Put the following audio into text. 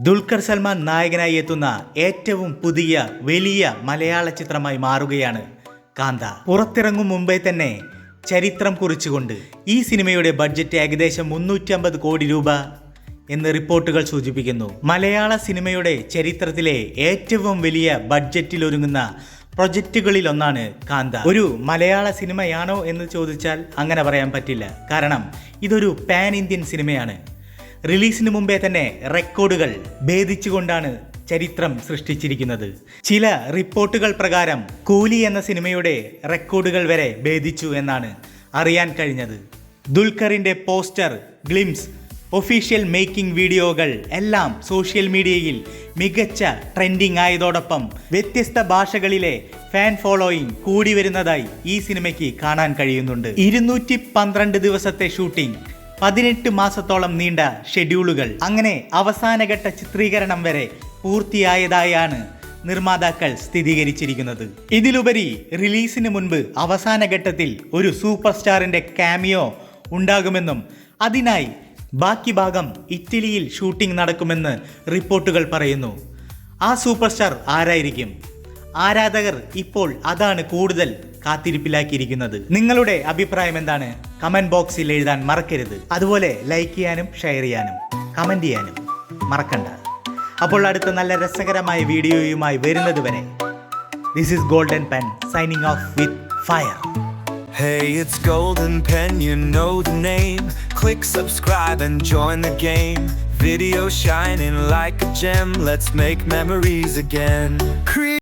ദുൽഖർ സൽമാൻ നായകനായി എത്തുന്ന ഏറ്റവും പുതിയ വലിയ മലയാള ചിത്രമായി മാറുകയാണ് കാന്ത. പുറത്തിറങ്ങും മുമ്പേ തന്നെ ചരിത്രം കുറിച്ചുകൊണ്ട് ഈ സിനിമയുടെ ബഡ്ജറ്റ് ഏകദേശം മുന്നൂറ്റി അമ്പത് കോടി രൂപ എന്ന് റിപ്പോർട്ടുകൾ സൂചിപ്പിക്കുന്നു. മലയാള സിനിമയുടെ ചരിത്രത്തിലെ ഏറ്റവും വലിയ ബഡ്ജറ്റിൽ ഒരുങ്ങുന്ന പ്രൊജക്റ്റുകളിൽ ഒന്നാണ് കാന്ത. ഒരു മലയാള സിനിമയാണോ എന്ന് ചോദിച്ചാൽ അങ്ങനെ പറയാൻ പറ്റില്ല. കാരണം ഇതൊരു പാൻ ഇന്ത്യൻ സിനിമയാണ്. റിലീസിന് മുമ്പേ തന്നെ റെക്കോർഡുകൾ ഭേദിച്ചുകൊണ്ടാണ് ചരിത്രം സൃഷ്ടിച്ചിരിക്കുന്നത്. ചില റിപ്പോർട്ടുകൾ പ്രകാരം കൂലി എന്ന സിനിമയുടെ റെക്കോർഡുകൾ വരെ ഭേദിച്ചു എന്നാണ് അറിയാൻ കഴിഞ്ഞത്. ദുൽഖറിന്റെ പോസ്റ്റർ ഗ്ലിംസ് ഒഫീഷ്യൽ മേക്കിംഗ് വീഡിയോകൾ എല്ലാം സോഷ്യൽ മീഡിയയിൽ മികച്ച ട്രെൻഡിംഗ് ആയതോടൊപ്പം വ്യത്യസ്ത ഭാഷകളിലെ ഫാൻ ഫോളോയിങ് കൂടി വരുന്നതായി ഈ സിനിമയ്ക്ക് കാണാൻ കഴിയുന്നുണ്ട്. ഇരുന്നൂറ്റി ദിവസത്തെ ഷൂട്ടിംഗ് പതിനെട്ട് മാസത്തോളം നീണ്ട ഷെഡ്യൂളുകൾ. അങ്ങനെ അവസാനഘട്ട ചിത്രീകരണം വരെ പൂർത്തിയായതായാണ് നിർമ്മാതാക്കൾ സ്ഥിരീകരിച്ചിരിക്കുന്നത്. ഇതിലുപരി റിലീസിന് മുൻപ് അവസാന ഘട്ടത്തിൽ ഒരു സൂപ്പർ സ്റ്റാറിന്റെ കാമിയോ ഉണ്ടാകുമെന്നും അതിനായി ബാക്കി ഭാഗം ഇറ്റലിയിൽ ഷൂട്ടിംഗ് നടക്കുമെന്ന് റിപ്പോർട്ടുകൾ പറയുന്നു. ആ സൂപ്പർ സ്റ്റാർ ആരായിരിക്കും? ആരാധകർ ഇപ്പോൾ അതാണ് കൂടുതൽ കാത്തിരിപ്പിലാക്കിയിരിക്കുന്നത് നിങ്ങളുടെ അഭിപ്രായം എന്താണ് കമന്റ് ബോക്സിൽ എഴുതാൻ മറക്കരുത് അതുപോലെ ലൈക്ക് ചെയ്യാനും ഷെയർ ചെയ്യാനും കമന്റ് ചെയ്യാനും മറക്കണ്ട അപ്പോൾ അടുത്ത നല്ല രസകരമായ വീഡിയോയുമായി വരുന്നത് വരെ this is golden pen signing off with fire Hey, it's Golden Pen, you know the name. Click subscribe and join the game. Video shining like a gem, let's make memories again.